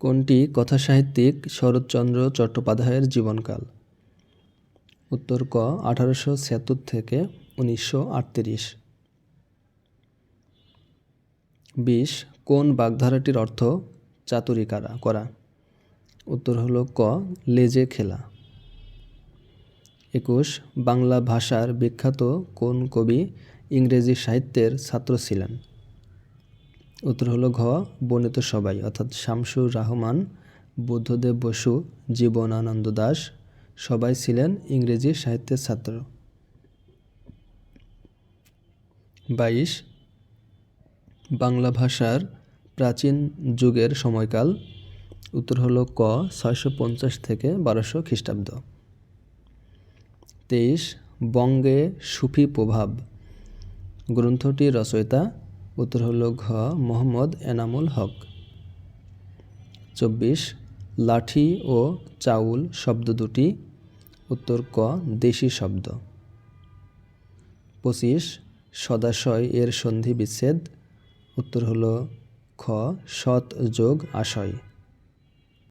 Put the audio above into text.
কোনটি কথাসাহিত্যিক শরৎচন্দ্র চট্টোপাধ্যায়ের জীবনকাল? উত্তর ক, আঠারোশো ছিয়াত্তর থেকে উনিশশো আটত্রিশ। বিশ, কোন বাগধারাটির অর্থ চাতুরি কারা করা? উত্তর হল ক, লেজে খেলা। একুশ, বাংলা ভাষার বিখ্যাত কোন কবি ইংরেজি সাহিত্যের ছাত্র ছিলেন? উত্তর হলো ঘ, বর্ণিত সবাই, অর্থাৎ শামসুর রহমান, বুদ্ধদেব বসু, জীবনানন্দ দাস, সবাই ছিলেন ইংরেজি সাহিত্যের ছাত্র। বাইশ, বাংলা ভাষার প্রাচীন যুগের সময়কাল, উত্তর হলো ক, ছয়শো পঞ্চাশ থেকে বারোশো খ্রিস্টাব্দ। তেইশ, বঙ্গে সুফি প্রভাব, গ্রন্থটির রচয়িতা উত্তর হল ঘ, মোহাম্মদ এনামুল হক। চব্বিশ, লাঠি ও চাউল শব্দ দুটি। উত্তর ক, দেশি শব্দ। পঁচিশ, সদাশয় এর সন্ধি বিচ্ছেদ। উত্তর হল খ, সৎ যোগ আশয়।